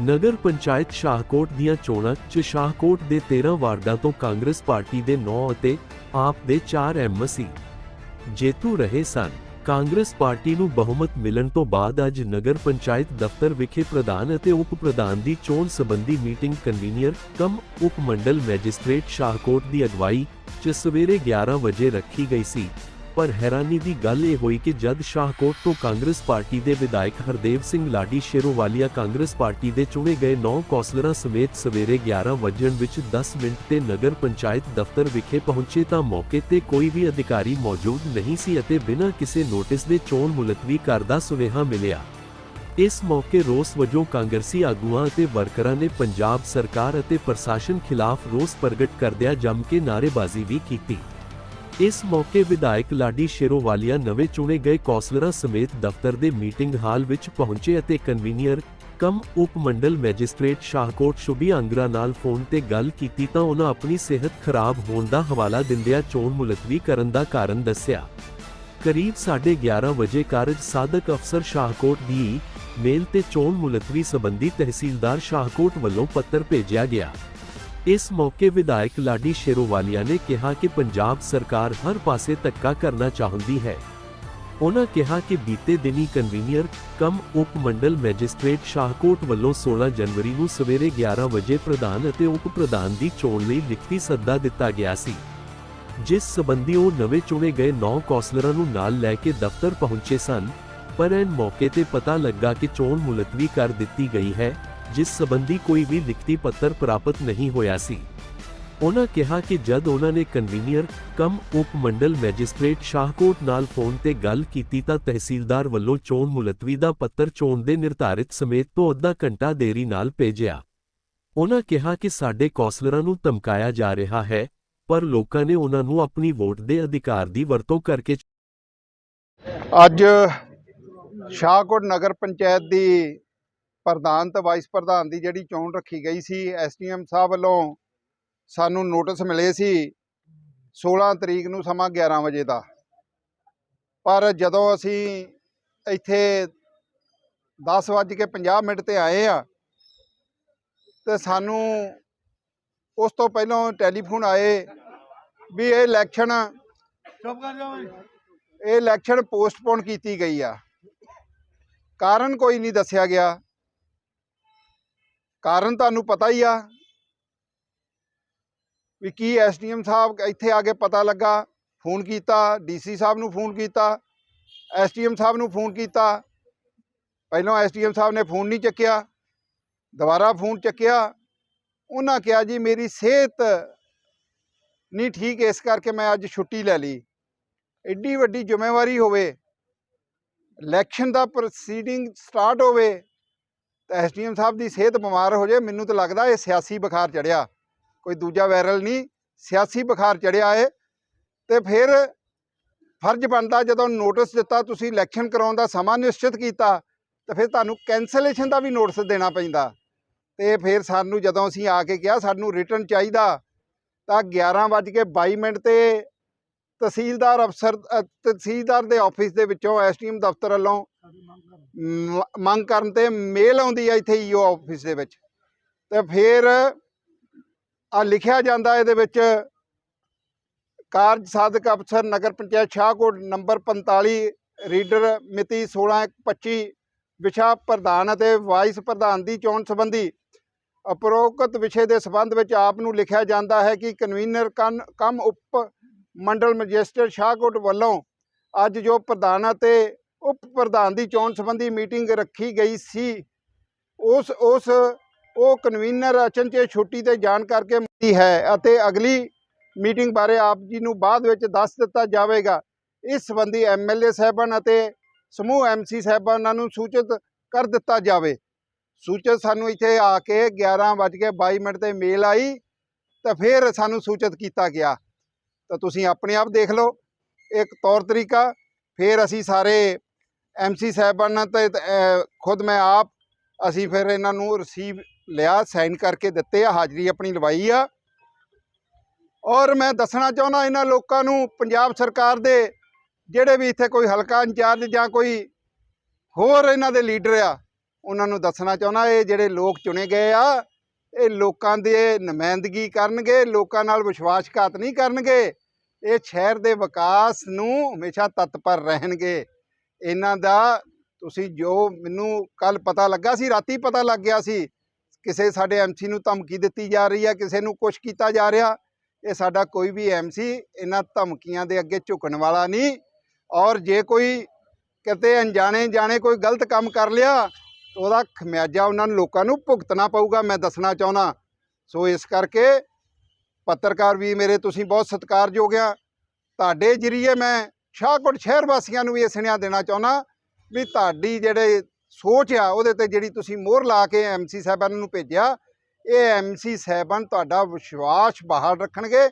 ਨਗਰ ਪੰਚਾਇਤ ਸ਼ਾਹਕੋਟ ਦੀਆਂ ਚੋਣਾਂ 'ਚ ਸ਼ਾਹਕੋਟ ਦੇ 13 ਵਾਰਡਾਂ ਤੋਂ ਕਾਂਗਰਸ ਪਾਰਟੀ ਦੇ 9 ਅਤੇ ਆਪ ਦੇ 4 ਐਮਸੀ ਜੇਤੂ ਰਹੇ ਸਨ। ਕਾਂਗਰਸ ਪਾਰਟੀ ਨੂੰ ਬਹੁਮਤ ਮਿਲਣ ਤੋਂ ਬਾਅਦ ਅੱਜ ਨਗਰ ਪੰਚਾਇਤ ਦਫ਼ਤਰ ਵਿਖੇ ਪ੍ਰਧਾਨ ਅਤੇ ਉਪ ਪ੍ਰਧਾਨ ਦੀ ਚੋਣ ਸੰਬੰਧੀ ਮੀਟਿੰਗ ਕਨਵੀਨੀਅਰ ਕਮ ਉਪ ਮੰਡਲ ਮੈਜਿਸਟ੍ਰੇਟ ਸ਼ਾਹਕੋਟ ਦੀ ਅਗਵਾਈ 'ਚ ਸਵੇਰੇ 11 ਵਜੇ ਰੱਖੀ ਗਈ ਸੀ। ਪਰ ਹੈਰਾਨੀ ਦੀ ਗੱਲ ਇਹ ਹੋਈ ਕਿ ਜਦ ਸ਼ਾਹਕੋਟ ਤੋਂ ਕਾਂਗਰਸ ਪਾਰਟੀ ਦੇ ਵਿਧਾਇਕ ਹਰਦੇਵ ਸਿੰਘ ਲਾਡੀ ਸ਼ੇਰੋਵਾਲੀਆ ਕਾਂਗਰਸ ਪਾਰਟੀ ਦੇ ਚੁਣੇ ਗਏ 9 ਕੌਂਸਲਰਾਂ ਸਮੇਤ ਸਵੇਰੇ 11 ਵਜਣ ਵਿੱਚ 10 ਮਿੰਟ ਤੇ ਨਗਰ ਪੰਚਾਇਤ ਦਫ਼ਤਰ ਵਿਖੇ ਪਹੁੰਚੇ ਤਾਂ ਮੌਕੇ ਤੇ ਕੋਈ ਵੀ ਅਧਿਕਾਰੀ ਮੌਜੂਦ ਨਹੀਂ ਸੀ ਅਤੇ ਬਿਨਾਂ ਕਿਸੇ ਨੋਟਿਸ ਦੇ ਚੋਣ ਮੁਲਤਵੀ ਕਰਦਾ ਸੁਨੇਹਾ ਮਿਲਿਆ। ਇਸ ਮੌਕੇ ਰੋਸ ਵਜੋਂ ਕਾਂਗਰਸੀ ਆਗੂਆਂ ਅਤੇ ਵਰਕਰਾਂ ਨੇ ਪੰਜਾਬ ਸਰਕਾਰ ਅਤੇ ਪ੍ਰਸ਼ਾਸਨ ਖਿਲਾਫ ਰੋਸ ਪ੍ਰਗਟ ਕਰਦਿਆਂ ਜੰਮ ਕੇ ਨਾਅਰੇਬਾਜ਼ੀ ਵੀ ਕੀਤੀ। ਇਸ ਮੌਕੇ ਵਿਧਾਇਕ ਲਾਡੀ ਸ਼ੇਰੋਵਾਲੀਆ ਨਵੇਂ ਚੁਣੇ ਗਏ ਕੌਂਸਲਰਾਂ ਸਮੇਤ ਦਫ਼ਤਰ ਦੇ ਮੀਟਿੰਗ ਹਾਲ ਵਿੱਚ ਪਹੁੰਚੇ ਅਤੇ ਕਨਵੀਨੀਅਰ ਕਮ ਉਪ ਮੈਜਿਸਟ੍ਰੇਟ ਸ਼ਾਹਕੋਟ ਸ਼ੁਭੀ ਅੰਗਰਾ ਨਾਲ ਫੋਨ ਤੇ ਗੱਲ ਕੀਤੀ ਤਾਂ ਉਹਨਾਂ ਆਪਣੀ ਸਿਹਤ ਖਰਾਬ ਹੋਣ ਦਾ ਹਵਾਲਾ ਦਿੰਦਿਆਂ ਚੋਣ ਮੁਲਤਵੀ ਕਰਨ ਦਾ ਕਾਰਨ ਦੱਸਿਆ। ਕਰੀਬ 11:30 ਵਜੇ ਕਾਰਜ ਸਾਧਕ ਅਫਸਰ ਸ਼ਾਹਕੋਟ ਦੀ ਮੇਲ ਤੇ ਚੋਣ ਮੁਲਤਵੀ ਸੰਬੰਧੀ ਤਹਿਸੀਲਦਾਰ ਸ਼ਾਹਕੋਟ ਵੱਲੋਂ ਪੱਤਰ ਭੇਜਿਆ ਗਿਆ। ਇਸ ਮੌਕੇ ਵਿਧਾਇਕ ਲਾਡੀ ਸ਼ੇਰੋਵਾਲੀਆ ਨੇ ਕਿਹਾ ਕਿ ਪੰਜਾਬ ਸਰਕਾਰ ਹਰ ਪਾਸੇ ਧੱਕਾ ਕਰਨਾ ਚਾਹੁੰਦੀ ਹੈ। ਉਹਨਾਂ ਕਿਹਾ ਕਿ ਬੀਤੇ ਦਿਨੀ ਕਨਵੀਨੀਅਰ ਕਮ ਉਪ ਮੰਡਲ ਮੈਜਿਸਟ੍ਰੇਟ ਸ਼ਾਹਕੋਟ ਵੱਲੋਂ 16 ਜਨਵਰੀ ਨੂੰ ਸਵੇਰੇ 11 ਵਜੇ ਪ੍ਰਧਾਨ ਅਤੇ ਉਪ ਪ੍ਰਧਾਨ ਦੀ ਚੋਣ ਲਈ ਲਿਖਤੀ ਸੱਦਾ ਦਿੱਤਾ ਗਿਆ ਸੀ। ਜਿਸ ਸਬੰਧੀ ਉਹ ਨਵੇਂ ਚੁਣੇ ਗਏ 9 ਕੌਂਸਲਰਾਂ ਨੂੰ ਨਾਲ ਲੈ ਕੇ ਦਫ਼ਤਰ ਪਹੁੰਚੇ ਸਨ, ਪਰ ਇਹ ਮੌਕੇ ਤੇ ਪਤਾ ਲੱਗਾ ਕਿ ਚੋਣ ਮੁਲਤਵੀ ਕਰ ਦਿੱਤੀ ਗਈ ਹੈ। ਜਿਸ ਸਬੰਧੀ ਕੋਈ ਵੀ ਲਿਖਤੀ ਪੱਤਰ ਪ੍ਰਾਪਤ ਨਹੀਂ ਹੋਇਆ ਸੀ। ਉਹਨਾਂ ਕਿਹਾ ਕਿ ਜਦ ਉਹਨਾਂ ਨੇ ਕਨਵੀਨੀਅਰ, ਕਮ ਉਪ ਮੰਡਲ ਮੈਜਿਸਟ੍ਰੇਟ ਸ਼ਾਹਕੋਟ ਨਾਲ ਫੋਨ ਤੇ ਗੱਲ ਕੀਤੀ ਤਾਂ ਤਹਿਸੀਲਦਾਰ ਵੱਲੋਂ ਚੋਣ ਮੁਲਤਵੀ ਦਾ ਪੱਤਰ ਚੋਣ ਦੇ ਨਿਰਧਾਰਿਤ ਸਮੇਤ ਤੋਂ ਅੱਧਾ ਘੰਟਾ ਦੇਰੀ ਨਾਲ ਭੇਜਿਆ। ਉਹਨਾਂ ਕਿਹਾ ਕਿ ਸਾਡੇ ਕੌਂਸਲਰਾਂ ਨੂੰ ਧਮਕਾਇਆ ਜਾ ਰਿਹਾ ਹੈ, ਪਰ ਲੋਕਾਂ ਨੇ ਉਹਨਾਂ ਨੂੰ ਆਪਣੀ ਵੋਟ ਦੇ ਅਧਿਕਾਰ ਦੀ ਵਰਤੋਂ ਕਰਕੇ ਅੱਜ ਸ਼ਾਹਕੋਟ ਨਗਰ ਪੰਚਾਇਤ ਦੀ ਪ੍ਰਧਾਨ ਤੇ ਵਾਈਸ ਪ੍ਰਧਾਨ ਦੀ ਜਿਹੜੀ ਚੋਣ ਰੱਖੀ ਗਈ ਸੀ ਐਸਡੀਐਮ ਸਾਹਿਬ ਵੱਲੋਂ ਸਾਨੂੰ ਨੋਟਿਸ ਮਿਲੇ ਸੀ 16 ਤਰੀਕ ਨੂੰ ਸਮਾਂ 11 ਵਜੇ ਦਾ। ਪਰ ਜਦੋਂ ਅਸੀਂ ਇੱਥੇ 10:50 ਮਿੰਟ ਤੇ ਆਏ ਆ ਤੇ ਸਾਨੂੰ ਉਸ ਤੋਂ ਪਹਿਲਾਂ ਟੈਲੀਫੋਨ ਆਏ ਵੀ ਇਹ ਇਲੈਕਸ਼ਨ ਇਹ ਇਲੈਕਸ਼ਨ ਪੋਸਟਪੋਨ ਕੀਤੀ ਗਈ ਆ। ਕਾਰਨ ਕੋਈ ਨਹੀਂ ਦੱਸਿਆ ਗਿਆ। ਕਾਰਨ ਤੁਹਾਨੂੰ ਪਤਾ ਹੀ ਆ ਵੀ ਕੀ ਐਸਡੀਐਮ ਸਾਹਿਬ ਇੱਥੇ ਆ ਕੇ ਪਤਾ ਲੱਗਾ, ਫੋਨ ਕੀਤਾ, ਡੀਸੀ ਸਾਹਿਬ ਨੂੰ ਫੋਨ ਕੀਤਾ, ਐਸਡੀਐਮ ਸਾਹਿਬ ਨੂੰ ਫੋਨ ਕੀਤਾ। ਪਹਿਲਾਂ ਐਸਡੀਐਮ ਸਾਹਿਬ ਨੇ ਫੋਨ ਨਹੀਂ ਚੱਕਿਆ, ਦੁਬਾਰਾ ਫੋਨ ਚੱਕਿਆ। ਉਹਨਾਂ ਕਿਹਾ ਜੀ, ਮੇਰੀ ਸਿਹਤ ਨਹੀਂ ਠੀਕ, ਇਸ ਕਰਕੇ ਮੈਂ ਅੱਜ ਛੁੱਟੀ ਲੈ ਲਈ। ਐਡੀ ਵੱਡੀ ਜ਼ਿੰਮੇਵਾਰੀ ਹੋਵੇ, ਇਲੈਕਸ਼ਨ ਦਾ ਪ੍ਰੋਸੀਡਿੰਗ ਸਟਾਰਟ ਹੋਵੇ ਐਸਡੀਐਮ ਸਾਹਿਬ ਦੀ ਸਿਹਤ ਬਿਮਾਰ ਹੋ ਜਾਏ, ਮੈਨੂੰ ਤਾਂ ਲੱਗਦਾ ਇਹ ਸਿਆਸੀ ਬੁਖਾਰ ਚੜਿਆ। ਕੋਈ ਦੂਜਾ ਵਾਇਰਲ ਨਹੀਂ, ਸਿਆਸੀ ਬੁਖਾਰ ਚੜਿਆ ਏ ਤੇ ਫਿਰ ਫਰਜ਼ ਬਣਦਾ ਜਦੋਂ ਨੋਟਿਸ ਦਿੱਤਾ, ਤੁਸੀਂ ਇਲੈਕਸ਼ਨ ਕਰਾਉਣ ਦਾ ਸਮਾਂ ਨਿਸ਼ਚਿਤ ਕੀਤਾ, ਤਾਂ ਫਿਰ ਤੁਹਾਨੂੰ ਕੈਂਸਲੇਸ਼ਨ ਦਾ ਵੀ ਨੋਟਿਸ ਦੇਣਾ ਪੈਂਦਾ। ਤੇ ਫਿਰ ਸਾਨੂੰ ਜਦੋਂ ਅਸੀਂ ਆ ਕੇ ਕਿਹਾ, ਸਾਨੂੰ ਰਿਟਰਨ ਚਾਹੀਦਾ, ਤਾਂ 11:22 ਮਿੰਟ ਤੇ ਤਹਿਸੀਲਦਾਰ ਅਫਸਰ ਤਹਿਸੀਲਦਾਰ ਦੇ ਆਫਿਸ ਦੇ ਵਿੱਚੋਂ ਐਸਟੀਐਮ ਦਫ਼ਤਰ ਵੱਲੋਂ ਮੰਗ ਕਰਨ। ਤੇ ਮੇਲ ਆਉਂਦੀ ਹੈ ਇੱਥੇ ਈਓ ਆਫਿਸ ਦੇ ਵਿੱਚ। ਤੇ ਫਿਰ ਆ ਲਿਖਿਆ ਜਾਂਦਾ ਇਹਦੇ ਵਿੱਚ ਕਾਰਜ ਸਾਧਕ ਅਫਸਰ ਨਗਰ ਪੰਚਾਇਤ ਸ਼ਾਹਕੋਟ ਨੰਬਰ 45 ਰੀਡਰ ਮਿਤੀ 16/25 ਵਿਸ਼ਾ ਪ੍ਰਧਾਨ ਅਤੇ ਵਾਈਸ ਪ੍ਰਧਾਨ ਦੀ ਚੋਣ ਸੰਬੰਧੀ ਉਪਰੋਕਤ ਵਿਸ਼ੇ ਦੇ ਸੰਬੰਧ ਵਿੱਚ ਆਪ ਨੂੰ ਲਿਖਿਆ ਜਾਂਦਾ ਹੈ ਕਿ ਕਨਵੀਨਰ ਕਨ ਕਮ ਉਪ ਮੰਡਲ ਮੈਜਿਸਟਰ ਸ਼ਾਹਕੋਟ ਵੱਲੋਂ ਅੱਜ ਜੋ ਪ੍ਰਧਾਨ ਅਤੇ ਉਪ ਪ੍ਰਧਾਨ ਦੀ ਚੋਣ ਸੰਬੰਧੀ ਮੀਟਿੰਗ ਰੱਖੀ ਗਈ ਸੀ, ਉਸ ਉਸ ਉਹ ਕਨਵੀਨਰ ਅਚਨਚੇ ਛੁੱਟੀ ਤੇ ਜਾਣ ਕਰਕੇ ਮਿਲੀ ਹੈ ਅਤੇ ਅਗਲੀ ਮੀਟਿੰਗ ਬਾਰੇ ਆਪ ਜੀ ਨੂੰ ਬਾਅਦ ਵਿੱਚ ਦੱਸ ਦਿੱਤਾ ਜਾਵੇਗਾ। ਇਸ ਸੰਬੰਧੀ ਐਮਐਲਏ ਸਾਹਿਬਾਨ ਅਤੇ ਸਮੂਹ ਐਮਸੀ ਸਾਹਿਬਾਨਾਂ ਨੂੰ ਸੂਚਿਤ ਕਰ ਦਿੱਤਾ ਜਾਵੇ। ਸੂਚਿਤ ਸਾਨੂੰ ਇੱਥੇ ਆ ਕੇ 11:22 ਮਿੰਟ ਤੇ ਮੇਲ ਆਈ, ਤਾਂ ਫਿਰ ਸਾਨੂੰ ਸੂਚਿਤ ਕੀਤਾ ਗਿਆ। ਤਾਂ ਤੁਸੀਂ ਆਪਣੇ ਆਪ ਦੇਖ ਲਓ ਇੱਕ ਤੌਰ ਤਰੀਕਾ ਫਿਰ ਅਸੀਂ ਸਾਰੇ ਐਮਸੀ ਸਾਹਿਬਾਨਾਂ ਤੇ ਤੇ, ਖੁਦ ਮੈਂ ਆਪ ਅਸੀਂ ਫਿਰ ਇਹਨਾਂ ਨੂੰ ਰਸੀਵ ਲਿਆ ਸਾਈਨ ਕਰਕੇ ਦਿੱਤੇ ਆ ਹਾਜ਼ਰੀ ਆਪਣੀ ਲਵਾਈ ਆ। ਔਰ ਮੈਂ ਦੱਸਣਾ ਚਾਹੁੰਦਾ ਇਹਨਾਂ ਲੋਕਾਂ ਨੂੰ ਪੰਜਾਬ ਸਰਕਾਰ ਦੇ ਜਿਹੜੇ ਵੀ ਇੱਥੇ ਕੋਈ ਹਲਕਾ ਇੰਚਾਰਜ ਜਾਂ ਕੋਈ ਹੋਰ ਇਹਨਾਂ ਦੇ ਲੀਡਰ ਆ ਉਹਨਾਂ ਨੂੰ ਦੱਸਣਾ ਚਾਹੁੰਦਾ ਇਹ ਜਿਹੜੇ ਲੋਕ ਚੁਣੇ ਗਏ ਆ ਇਹ ਲੋਕਾਂ ਦੇ ਨੁਮਾਇੰਦਗੀ ਕਰਨਗੇ, ਲੋਕਾਂ ਨਾਲ ਵਿਸ਼ਵਾਸਘਾਤ ਨਹੀਂ ਕਰਨਗੇ, ਇਹ ਸ਼ਹਿਰ ਦੇ ਵਿਕਾਸ ਨੂੰ ਹਮੇਸ਼ਾ ਤਤਪਰ ਰਹਿਣਗੇ। ਇਹਨਾਂ ਦਾ ਤੁਸੀਂ ਜੋ ਮੈਨੂੰ ਕੱਲ ਪਤਾ ਲੱਗਾ ਸੀ, ਰਾਤੀ ਪਤਾ ਲੱਗ ਗਿਆ ਸੀ, ਕਿਸੇ ਸਾਡੇ ਐਮਸੀ ਨੂੰ ਧਮਕੀ ਦਿੱਤੀ ਜਾ ਰਹੀ ਹੈ ਕਿਸੇ ਨੂੰ ਕੁਝ ਕੀਤਾ ਜਾ ਰਿਹਾ, ਇਹ ਸਾਡਾ ਕੋਈ ਵੀ ਐਮਸੀ ਇਹਨਾਂ ਧਮਕੀਆਂ ਦੇ ਅੱਗੇ ਝੁਕਣ ਵਾਲਾ ਨਹੀਂ। ਔਰ ਜੇ ਕੋਈ ਕਿਤੇ ਅਣਜਾਣੇ ਜਾਣੇ ਕੋਈ ਗਲਤ ਕੰਮ ਕਰ ਲਿਆ ਉਹਦਾ ਖਮਿਆਜਾ ਉਹਨਾਂ ਨੂੰ ਲੋਕਾਂ ਨੂੰ ਭੁਗਤਣਾ ਪਊਗਾ, ਮੈਂ ਦੱਸਣਾ ਚਾਹੁੰਦਾ। ਸੋ ਇਸ ਕਰਕੇ ਪੱਤਰਕਾਰ ਵੀ ਮੇਰੇ ਤੁਸੀਂ ਬਹੁਤ ਸਤਿਕਾਰਯੋਗ ਆ। ਤੁਹਾਡੇ ਜਰੀਏ ਮੈਂ ਸ਼ਾਹਕੋਟ ਸ਼ਹਿਰ ਵਾਸੀਆਂ ਨੂੰ ਵੀ ਇਹ ਸੁਨੇਹਾ ਦੇਣਾ ਚਾਹੁੰਦਾ ਵੀ ਤੁਹਾਡੀ ਜਿਹੜੇ ਸੋਚ ਆ, ਉਹਦੇ ਤੇ ਜਿਹੜੀ ਤੁਸੀਂ ਮੋਹਰ ਲਾ ਕੇ ਐਮਸੀ ਸਾਹਿਬਾਨ ਨੂੰ ਭੇਜਿਆ, ਇਹ ਐਮਸੀ ਸਾਹਿਬਾਨ ਤੁਹਾਡਾ ਵਿਸ਼ਵਾਸ ਬਹਾਲ ਰੱਖਣਗੇ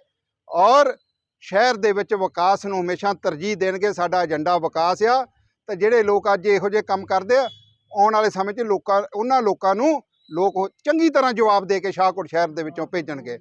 ਔਰ ਸ਼ਹਿਰ ਦੇ ਵਿੱਚ ਵਿਕਾਸ ਨੂੰ ਹਮੇਸ਼ਾ ਤਰਜੀਹ ਦੇਣਗੇ, ਸਾਡਾ ਏਜੰਡਾ ਵਿਕਾਸ ਆ। ਤੇ ਜਿਹੜੇ ਲੋਕ ਅੱਜ ਇਹੋ ਜਿਹੇ ਕੰਮ ਕਰਦੇ ਆ ਆਉਣ ਵਾਲੇ ਸਮੇਂ 'ਚ ਲੋਕਾਂ ਉਹਨਾਂ ਲੋਕਾਂ ਨੂੰ ਲੋਕ ਚੰਗੀ ਤਰ੍ਹਾਂ ਜਵਾਬ ਦੇ ਕੇ ਸ਼ਾਹਕੋਟ ਸ਼ਹਿਰ ਦੇ ਵਿੱਚੋਂ ਭੇਜਣਗੇ।